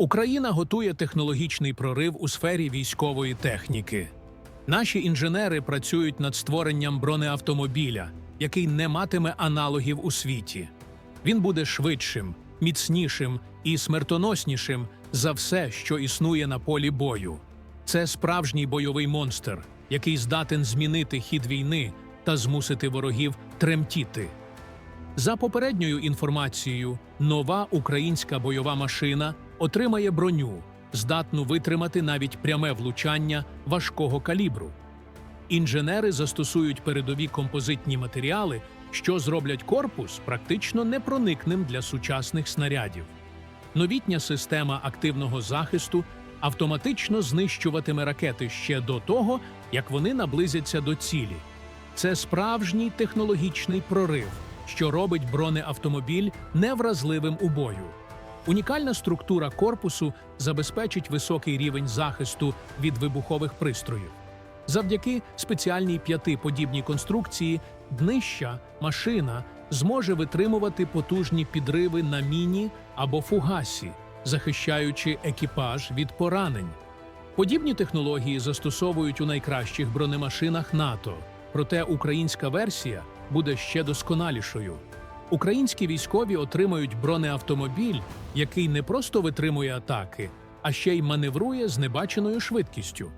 Україна готує технологічний прорив у сфері військової техніки. Наші інженери працюють над створенням бронеавтомобіля, який не матиме аналогів у світі. Він буде швидшим, міцнішим і смертоноснішим за все, що існує на полі бою. Це справжній бойовий монстр, який здатен змінити хід війни та змусити ворогів тремтіти. За попередньою інформацією, нова українська бойова машина отримає броню, здатну витримати навіть пряме влучання важкого калібру. Інженери застосують передові композитні матеріали, що зроблять корпус практично непроникним для сучасних снарядів. Новітня система активного захисту автоматично знищуватиме ракети ще до того, як вони наблизяться до цілі. Це справжній технологічний прорив, що робить бронеавтомобіль невразливим у бою. Унікальна структура корпусу забезпечить високий рівень захисту від вибухових пристроїв. Завдяки спеціальній п'ятиподібній конструкції днища машина зможе витримувати потужні підриви на міні або фугасі, захищаючи екіпаж від поранень. Подібні технології застосовують у найкращих бронемашинах НАТО, проте українська версія буде ще досконалішою. Українські військові отримають бронеавтомобіль, який не просто витримує атаки, а ще й маневрує з небаченою швидкістю.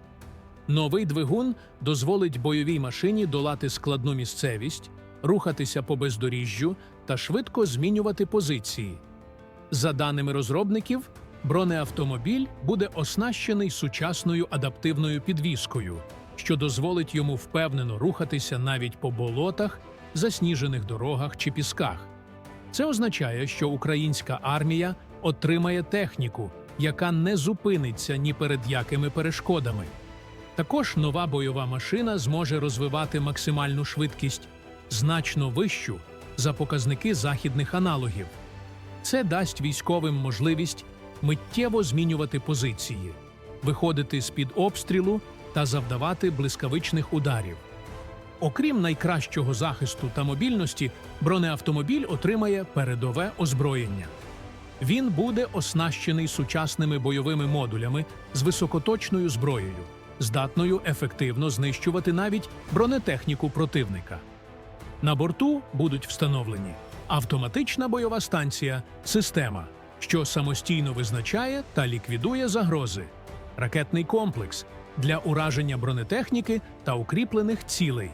Новий двигун дозволить бойовій машині долати складну місцевість, рухатися по бездоріжжю та швидко змінювати позиції. За даними розробників, бронеавтомобіль буде оснащений сучасною адаптивною підвіскою, що дозволить йому впевнено рухатися навіть по болотах, засніжених дорогах чи пісках. Це означає, що українська армія отримає техніку, яка не зупиниться ні перед якими перешкодами. Також нова бойова машина зможе розвивати максимальну швидкість значно вищу за показники західних аналогів. Це дасть військовим можливість миттєво змінювати позиції, виходити з-під обстрілу та завдавати блискавичних ударів. Окрім найкращого захисту та мобільності, бронеавтомобіль отримає передове озброєння. Він буде оснащений сучасними бойовими модулями з високоточною зброєю, здатною ефективно знищувати навіть бронетехніку противника. На борту будуть встановлені автоматична бойова станція, система, що самостійно визначає та ліквідує загрози, ракетний комплекс для ураження бронетехніки та укріплених цілей,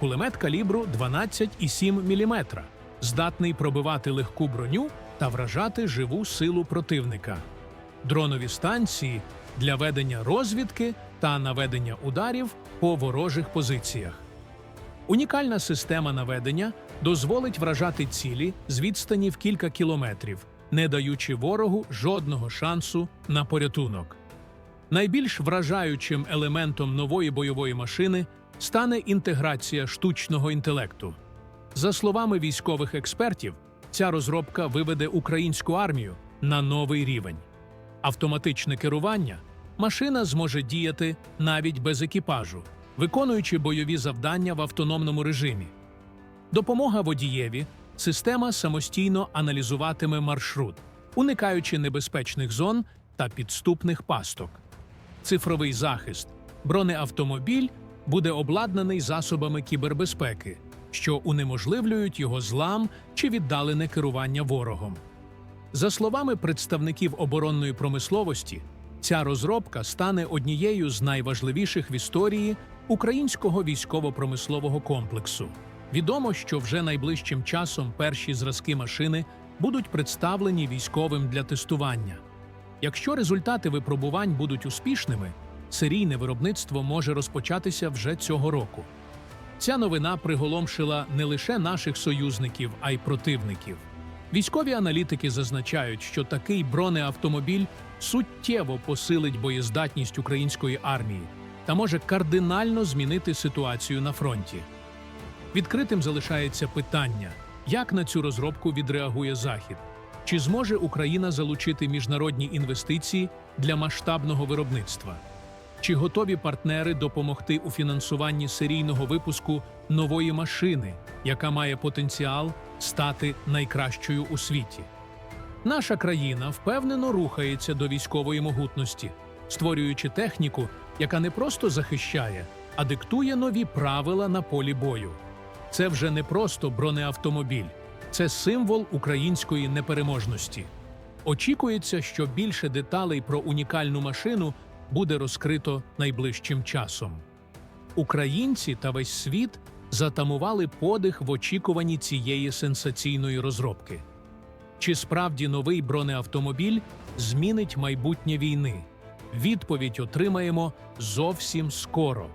кулемет калібру 12,7 мм, здатний пробивати легку броню та вражати живу силу противника, дронові станції для ведення розвідки та наведення ударів по ворожих позиціях. Унікальна система наведення дозволить вражати цілі з відстані в кілька кілометрів, не даючи ворогу жодного шансу на порятунок. Найбільш вражаючим елементом нової бойової машини стане інтеграція штучного інтелекту. За словами військових експертів, ця розробка виведе українську армію на новий рівень. Автоматичне керування машина зможе діяти навіть без екіпажу, виконуючи бойові завдання в автономному режимі. Допомога водієві система самостійно аналізуватиме маршрут, уникаючи небезпечних зон та підступних пасток. Цифровий захист бронеавтомобіль буде обладнаний засобами кібербезпеки, що унеможливлюють його злам чи віддалене керування ворогом. За словами представників оборонної промисловості, ця розробка стане однією з найважливіших в історії українського військово-промислового комплексу. Відомо, що вже найближчим часом перші зразки машини будуть представлені військовим для тестування. Якщо результати випробувань будуть успішними, серійне виробництво може розпочатися вже цього року. Ця новина приголомшила не лише наших союзників, а й противників. Військові аналітики зазначають, що такий бронеавтомобіль суттєво посилить боєздатність української армії та може кардинально змінити ситуацію на фронті. Відкритим залишається питання, як на цю розробку відреагує Захід. Чи зможе Україна залучити міжнародні інвестиції для масштабного виробництва? Чи готові партнери допомогти у фінансуванні серійного випуску нової машини, яка має потенціал стати найкращою у світі? Наша країна впевнено рухається до військової могутності, створюючи техніку, яка не просто захищає, а диктує нові правила на полі бою. Це вже не просто бронеавтомобіль, це символ української непереможності. Очікується, що більше деталей про унікальну машину буде розкрито найближчим часом. Українці та весь світ затамували подих в очікуванні цієї сенсаційної розробки. Чи справді новий бронеавтомобіль змінить майбутнє війни? Відповідь отримаємо зовсім скоро.